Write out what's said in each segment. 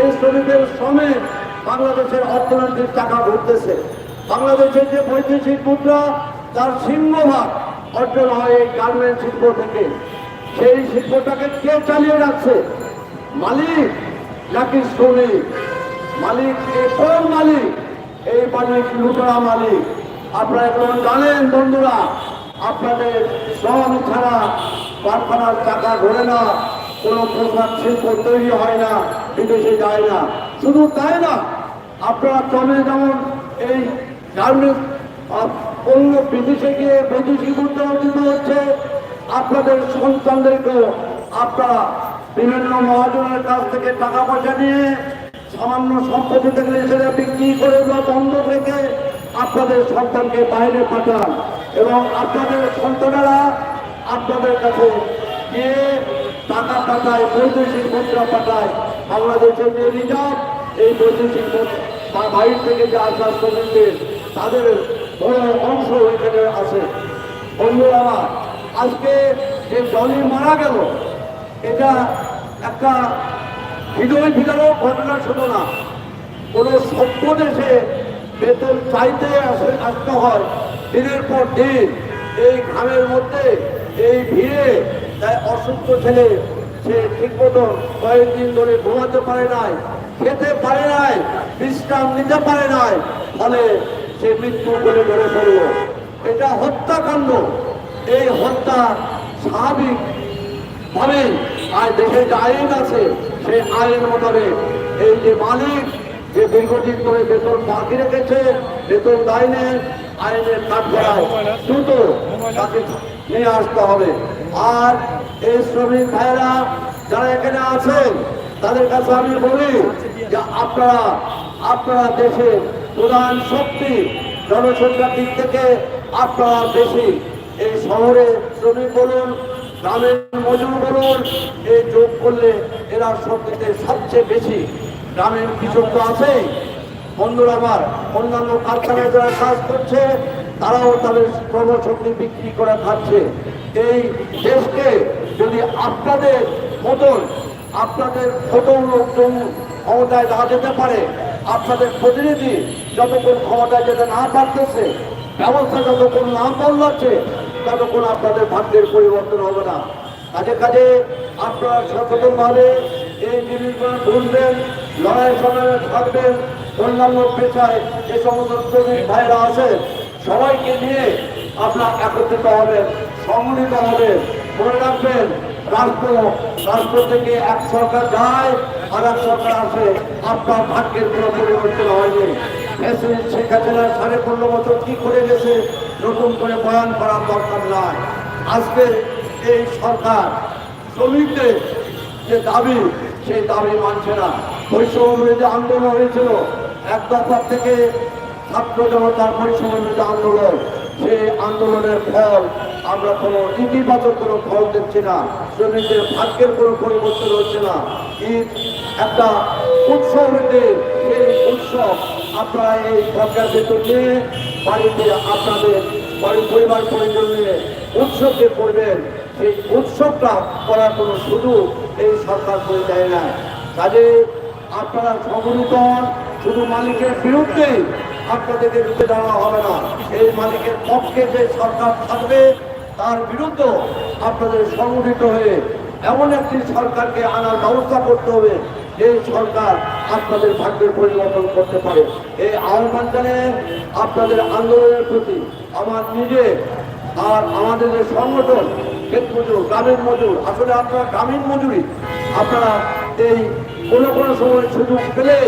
এই শ্রমিকের শ্রমে বাংলাদেশের অর্থনৈতিক টাকা ঘুরতেছে। বাংলাদেশের যে বৈদেশিক মুদ্রা, তার সিংহভাগ অর্জন হয় এই গার্মেন্ট শিল্প থেকে। সেই শিল্পটাকে কে চালিয়ে রাখছে? মালিক নাকি শ্রমিক? মালিক কোন মালিক? এই মালিক লুটরা মালিক। আপনারা এখন জানেন বন্ধুরা? আপনাদের শ্রম ছাড়া কারখানার টাকা ঘোরে না। কোনো পোশাক শিল্প তৈরি হয় না বিদেশে যায় না। শুধু তাই না, আপনারা চলে যেমন এই পণ্য বিদেশে গিয়ে বৈদেশিক মুদ্রা অর্জিত হচ্ছে, আপনাদের সন্তানদেরকেও আপনারা বিভিন্ন মহাজনের কাছ থেকে টাকা পয়সা নিয়ে সামান্য সম্পত্তি থেকে সেটা বিক্রি করে বা বন্ধ রেখে আপনাদের সন্তানকে বাইরে পাঠান। এবং আপনাদের সন্তানেরা আপনাদের কাছে গিয়ে টাকা পাঠায় বৈদেশিক মুদ্রা পাঠায় বাংলাদেশের যে রিজার্ভ এই বৈদেশিক বাইরে থেকে যে আসা শ্রমিকদের তাদের বড় অংশ এখানে আছে। বন্ধুরা আমার, আজকে যে জলি মারা গেল এটা একটা হৃদয় ভিতরেও ঘটনা শুধু না। কোনো সভ্য দেশে বেতন চাইতে আসে আসতে হয় দিনের পর দিন এই ঘামের মধ্যে এই ভিড়ে তাই অসুস্থ ছেলে, সে ঠিক মতো কয়েকদিন ধরে ঘুমাতে পারে নাই, খেতে পারে নাই, বিশ্রাম নিতে পারে নাই, ফলে সে মৃত্যু করে ধরে পড়ল এটা হত্যাকাণ্ড। এই হত্যা স্বাভাবিক ভাবে আর দেশে যে আইন আছে, সেই আইন মোতাবেক এই যে মালিক, যে দীর্ঘদিন ধরে বেতন বাকি রেখেছে, বেতন দেয়নি, আইনের কাঠগড়ায় দ্রুত তাকে নিয়ে আসতে হবে। আর এই শ্রমিক ভাইরা যারা এখানে আছেন, তাদের কাছে আমি বলি যে আপনারা আপনারা দেশের প্রধান শক্তি জনসংখ্যার দিক থেকে আপনারা বেশি। এই শহরে শ্রমিক বলুন, গ্রামের মজুর বলুন, এই যোগ করলে এরা সবথেকে সবচেয়ে বেশি। গ্রামের কৃষক তো আছে বন্ধুরা আমার, অন্যান্য কারখানায় যারা কাজ করছে, তারাও তাদের শ্রমশক্তি বিক্রি করে খাচ্ছে। এই দেশকে যদি আপনাদের মতন, আপনাদের লোকজন ক্ষমতায় না যেতে পারে, আপনাদের প্রতিনিধি যতক্ষণ ক্ষমতায় যেতে না পারতেছে, ব্যবস্থা যতক্ষণ না বদলাচ্ছে, ততক্ষণ আপনাদের ভাগ্যের পরিবর্তন হবে না। কাজে কাজে আপনারা সচেতনভাবে এই জিনিসগুলো বুঝবেন লড়াই সংগ্রামে থাকবেন, অন্যান্য পেশায় যে সমস্ত ভাইরা আছেন, সবাইকে নিয়ে আপনার একত্রিত হবেন সংগঠিত হবেন মনে রাখবেন, রাষ্ট্র রাষ্ট্র থেকে এক সরকার যায় আর এক সরকার আসে। আপনার ভাগ্যের কোনো পরিবর্তন হয়নি। প্রেসিডেন্ট শেখ হাসিনা সাড়ে পনেরো বছর কি করে গেছে, নতুন করে বয়ান করার দরকার নাই। আজকে এই সরকার শ্রমিকদের যে দাবি, সেই দাবি মানছে না। বৈষম্য যে আন্দোলন হয়েছিল। এক দফা থেকে ছাত্র জনতার বৈষম্য আন্দোলন। সেই আন্দোলনের ফল আমরা কোনো ইতিবাচক কোনো ফল দেখছি না শ্রমিকদের ভাগ্যের কোনো পরিবর্তন হচ্ছে না। ঈদ একটা উৎসব হইতে সেই উৎসব আপনারা এই সরকার বেতন নিয়ে বাড়িতে আপনাদের বাড়ি পরিবার পরিজন নিয়ে উৎসব যে করবেন, সেই উৎসবটা করার কোনো সুযোগ এই সরকার করে দেয় না কাজে আপনারা সংগঠিত শুধু মালিকের বিরুদ্ধে আপনাদেরকে রুখে দেওয়া হবে না। এই মালিকের পক্ষে যে সরকার থাকবে, তার বিরুদ্ধে আপনাদের সংগঠিত হয়ে এমন একটি সরকারকে আনার ব্যবস্থা করতে হবে, যে সরকার আপনাদের ভাগ্যের পরিবর্তন করতে পারে। এই আহ্বান জানিয়ে আপনাদের আন্দোলনের প্রতি আমার নিজে আর আমাদের যে সংগঠন, ক্ষেত মজুর গ্রামীণ মজুর, আসলে আপনারা গ্রামীণ মজুরি আপনারা এই কোনো কোনো সময় সুযোগ পেলে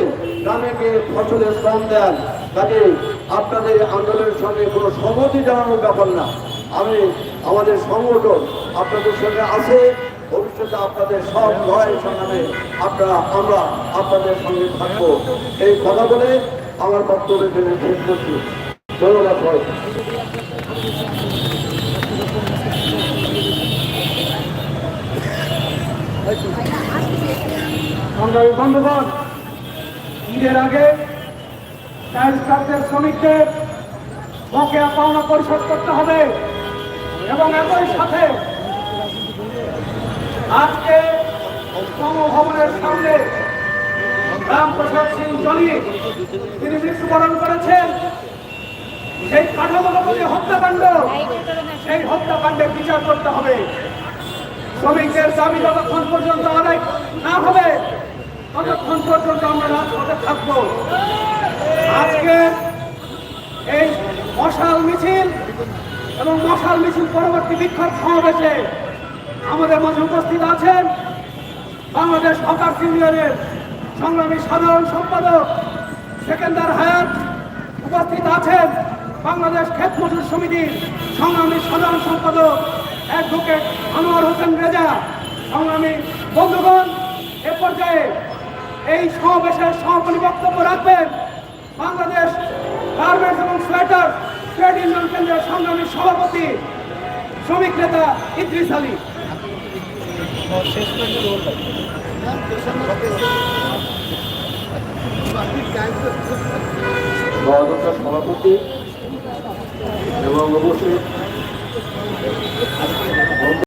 গিয়ে ফসলের শ্রম দেন। কাজে আপনাদের আন্দোলনের সঙ্গে কোনো সংহতি জানানোর ব্যাপার না। আমি, আমাদের সংগঠন আপনাদের সঙ্গে আছে। ভবিষ্যতে আপনাদের সব লড়াই সংগ্রামে আপনারা, আমরা আপনাদের সঙ্গে থাকব। এই কথা বলে আমার বক্তব্য এখানে শেষ করছি। ধন্যবাদ সংগ্রামী বন্ধুগণ, ঈদের আগে কার্যের শ্রমিকদের বকেয়া পাওনা পরিশোধ করতে হবে এবং একই সাথে আজকে শ্রম ভবনের সামনে রামপ্রসাদ সিং জলি তিনি মৃত্যুবরণ করেছেন। সেই কাঠামোগত হত্যাকাণ্ড, সেই হত্যাকাণ্ডের বিচার করতে হবে। শ্রমিকদের দাবি যতক্ষণ পর্যন্ত ততক্ষণ পর্যন্ত আমরা রাজপথে থাকব, আজকে এই মশাল মিছিল এবং মশাল মিছিল পরবর্তী বিক্ষোভ সমাবেশে আমাদের মাঝে উপস্থিত আছেন বাংলাদেশ হকার ইউনিয়নের সংগ্রামী সাধারণ সম্পাদক সেকেন্দার হায়াত। উপস্থিত আছেন বাংলাদেশ ক্ষেত মজুর সমিতির সংগ্রামী সাধারণ সম্পাদক অ্যাডভোকেট আনোয়ার হোসেন রেজা। সংগ্রামী বন্ধুগণ, এ পর্যায়ে এই সমাবেশের সমাপনী বক্তব্য রাখবেন বাংলাদেশ গার্মেন্টস এবং সোয়েটার ট্রেড ইউনিয়ন কেন্দ্রের সংগ্রামী সভাপতি, শ্রমিক নেতা ইদ্রিস আলী। সভাপতি এবং উপস্থিত